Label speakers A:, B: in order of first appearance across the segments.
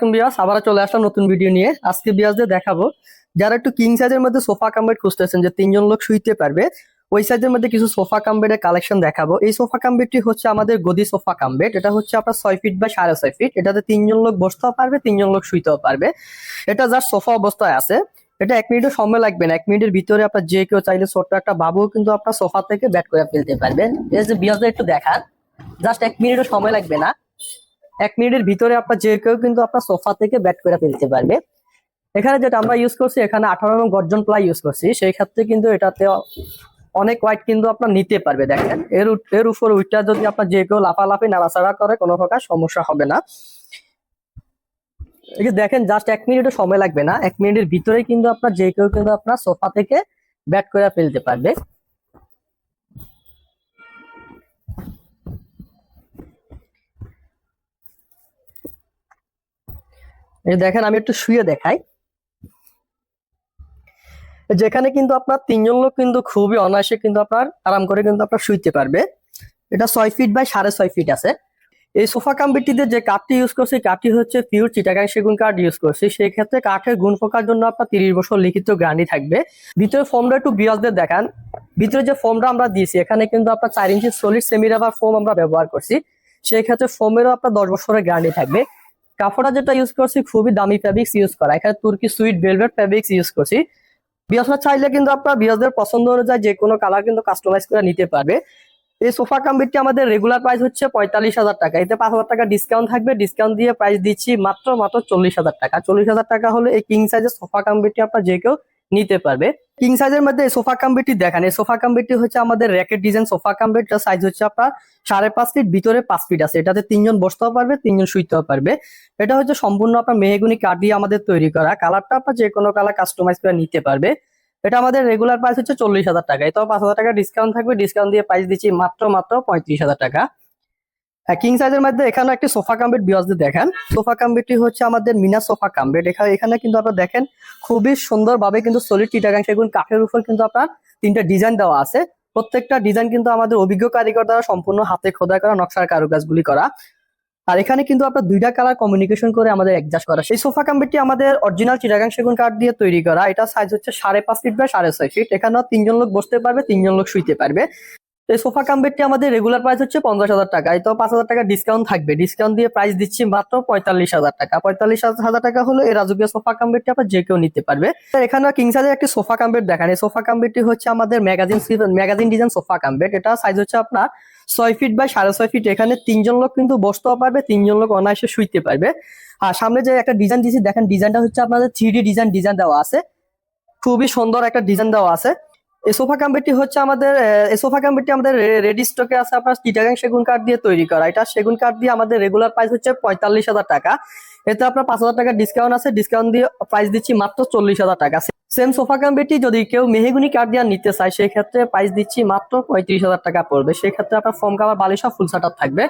A: বিয়াস আবার চলে আসলাম নতুন ভিডিও নিয়ে। আজকে বিয়াসদের দেখাবো, যারা একটু কিং সাইজের মধ্যে সোফা কাম্বেট খুঁজতেছেন যে তিনজন লোক শুইতে পারবে, ওই সাইজের মধ্যে কিছু সোফা কাম্বেটের কালেকশন দেখাবো। এই সোফা কাম্বেটটি হচ্ছে আমাদের গদি সোফা কাম্বেট এটা হচ্ছে আপনার ছয় ফিট বা সাড়ে ছয় ফিট এটাতে তিনজন লোক বসতেও পারবে, তিনজন লোক শুইতেও পারবে। এটা যার সোফা অবস্থায় আছে। এটা এক মিনিটও সময় লাগবে না, এক মিনিটের ভিতরে আপনার যে কেউ চাইলে ছোট্ট একটা বাবু কিন্তু আপনার সোফা থেকে ব্যাট করে ফেলতে পারবেন বিয়াসদের একটু দেখান জাস্ট এক মিনিটও সময় লাগবে না। এক মিনিটের ভিতরে আপনার যে কেউ কিন্তু আপনার সোফা থেকে ব্যাট করে ফেলতে পারবে। এখানে যেটা আমরা ইউজ করছি, এখানে আঠারো এবং গর্জন প্লাই ইউজ করছি। সেই ক্ষেত্রে কিন্তু এটাতে অনেক ওয়াইট কিন্তু আপনার নিতে পারবে, দেখেন। এর এর উপর উইটটা যদি আপনার যে কেউ লাফালাফি, নাড়াচাড়া করে, কোনো প্রকার সমস্যা হবে না। এই যে দেখেন জাস্ট এক মিনিটও সময় লাগবে না। এক মিনিটের ভিতরেই কিন্তু আপনার যে কেউ কিন্তু আপনার সোফা থেকে ব্যাট করে ফেলতে পারবে। দেখেন, আমি একটু শুয়ে দেখাই। যেখানে কিন্তু আপনার তিনজন লোক কিন্তু খুবই অনায়াসে কিন্তু আপনার আরাম করে কিন্তু আপনার শুইতে পারবে। এটা ছয় ফিট বাই সাড়ে ছয় ফিট আছে। এই সোফা কাম্বিটিতে যে কাঠটি ইউজ করছি কাঠটি হচ্ছে পিওর চিটাগাং সেগুন কাঠ ইউজ করছি। সেই ক্ষেত্রে কাঠের গুণ ফোকার জন্য আপনার তিরিশ বছর লিখিত গ্যারান্টি থাকবে। ভিতরে ফোমটা একটু বিয়াসদের দেখান। ভিতরে যে ফোমটা আমরা দিয়েছি, এখানে কিন্তু আপনার চার inch solid semi rubber foam আমরা ব্যবহার করছি। সেই ক্ষেত্রে ফোমেরও আপনার দশ বছরের গ্যারান্টি থাকবে। কাপড়টা যেটা ইউজ করছি খুবই দামি ফেব্রিক্স ইউজ করা। এখানে তুর্কি সুইট ভেলভেট ফ্যাব্রিক্স ইউজ করছি। বিয়াসরা চাইলে কিন্তু আপনার বিয়াসদের পছন্দ অনুযায়ী যে কোনো কালার কিন্তু কাস্টমাইজ করে নিতে পারবে। এই সোফা কাম্বিটটি আমাদের রেগুলার প্রাইস হচ্ছে পঁয়তাল্লিশ হাজার টাকা। এতে পাঁচ হাজার টাকা ডিসকাউন্ট থাকবে। ডিসকাউন্ট দিয়ে প্রাইস দিচ্ছি মাত্র মাত্র চল্লিশ হাজার টাকা। চল্লিশ হাজার টাকা হলে এই কিং সাইজের সোফা কাম্বিটটি আপনার যে কেউ নিতে পারবে। কিং সাইজের মধ্যে সোফা কাম্বিটটি দেখেন। এই সোফা কাম্বিটটি হচ্ছে আমাদের র্যাকেট ডিজাইন সোফা কাম্বিট যার সাইজ হচ্ছে আপনার সাড়ে পাঁচ ফিট ভিতরে পাঁচ ফিট আছে। এটাতে তিনজন বসতেও পারবে, তিনজন শুইতেও পারবে। এটা হচ্ছে সম্পূর্ণ আপনার মেহেগুনি কাঠ দিয়ে আমাদের তৈরি করা। কালারটা আপনার যে কোনো কালার কাস্টমাইজ করে নিতে পারবে। এটা আমাদের রেগুলার প্রাইস হচ্ছে চল্লিশ হাজার টাকা। এটাও পাঁচ হাজার টাকা ডিসকাউন্ট থাকবে। ডিসকাউন্ট দিয়ে প্রাইস দিচ্ছি মাত্র মাত্র পঁয়ত্রিশ হাজার টাকা। কিং সাইজের মধ্যে এখানে একটি সোফা কাম্বেট বিয়াসদের দেখেন। সোফা কাম্বেটটি হচ্ছে আমাদের মিনা সোফা কাম্বেট এখানে এখানে কিন্তু আপনারা দেখেন, খুবই সুন্দরভাবে কিন্তু সলিড চিটাগাং সেগুন কাঠের উপর কিন্তু আপনার তিনটা ডিজাইন দেওয়া আছে। প্রত্যেকটা ডিজাইন কিন্তু আমাদের অভিজ্ঞ কারিগর দ্বারা সম্পূর্ণ হাতে খোদাই করা, নকশার কারুকাজগুলি করা। আর এখানে কিন্তু আপনার দুইটা কালার কমিউনিকেশন করে আমাদের অ্যাডজাস্ট করা। সেই সোফা কাম্বেটটি আমাদের অরিজিনাল চিটাগাং সেগুন কাঠ দিয়ে তৈরি করা। এটা সাইজ হচ্ছে সাড়ে পাঁচ ফিট বা সাড়ে ছয় ফিট এখানেও তিনজন লোক বসতে পারবে, তিনজন লোক শুইতে পারবে। তো এই সোফা কাম্বেটটি আমাদের রেগুলার প্রাইস হচ্ছে পঞ্চাশ হাজার টাকা। তো পাঁচ হাজার টাকা ডিসকাউন্ট থাকবে। ডিসকাউন্ট দিয়ে প্রাইস দিচ্ছি মাত্র পঁয়তাল্লিশ হাজার টাকা। পঁয়তাল্লিশ হাজার টাকা হলো এই রাজকীয় সোফা কাম্বেটটি আপনার যে কেউ নিতে পারবে। এখানে কিং সাইজের একটি সোফা কাম্বেট দেখান এই সোফা কাম্বেটটি হচ্ছে আমাদের magazine magazine design sofa cum bed এটা সাইজ হচ্ছে আপনার ছয় ফিট বাই সাড়ে ছয় ফিট এখানে তিনজন লোক কিন্তু বসতেও পারবে, তিনজন লোক অনায়াসে শুইতে পারবে। আর সামনে যে একটা ডিজাইন দিয়েছি, দেখেন ডিজাইনটা হচ্ছে আপনাদের থ্রি ডিজাইন ডিজাইন দেওয়া আছে। খুবই সুন্দর একটা ডিজাইন দেওয়া আছে। এই সোফা কাম্বেটটি হচ্ছে আমাদের এই সোফা কাম্বেটটি আমাদের রেডি স্টকে আছে আপনার চিটাগাং সেগুন কাঠ দিয়ে তৈরি করা। এটা সেগুন কাঠ দিয়ে আমাদের রেগুলার প্রাইস হচ্ছে পঁয়তাল্লিশ হাজার টাকা। এতে আপনার পাঁচ হাজার টাকা ডিসকাউন্ট আছে ডিসকাউন্ট দিয়ে প্রাইস দিচ্ছি মাত্র চল্লিশ হাজার টাকা। সেম সোফা কাম্বেটটি যদি কেউ মেহেগুনি কাঠ দিয়ে নিতে চায় সেই ক্ষেত্রে প্রাইস দিচ্ছি মাত্র পঁয়ত্রিশ হাজার টাকা পড়বে। সেই ক্ষেত্রে আপনার ফর্ম কাভার বালিশা ফুল সাটার থাকবে।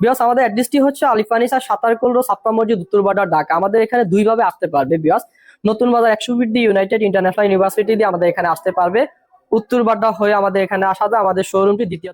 A: বিয়াস আমাদের অ্যাড্রেসটি হচ্ছে আলিফানিসা, সাতারকুল রোড সাপ্পা মসজিদ উত্তরবাডার ঢাকা। আমাদের এখানে দুইভাবে আসতে পারবে বিয়াস নতুন বাজার একশো ফিট দিয়ে ইউনাইটেড ইন্টারন্যাশনাল ইউনিভার্সিটি দিয়ে আমাদের এখানে আসতে পারবে। উত্তরবাড্ডা হয়ে আমাদের এখানে আসা যায় আমাদের শোরুমটি দ্বিতীয়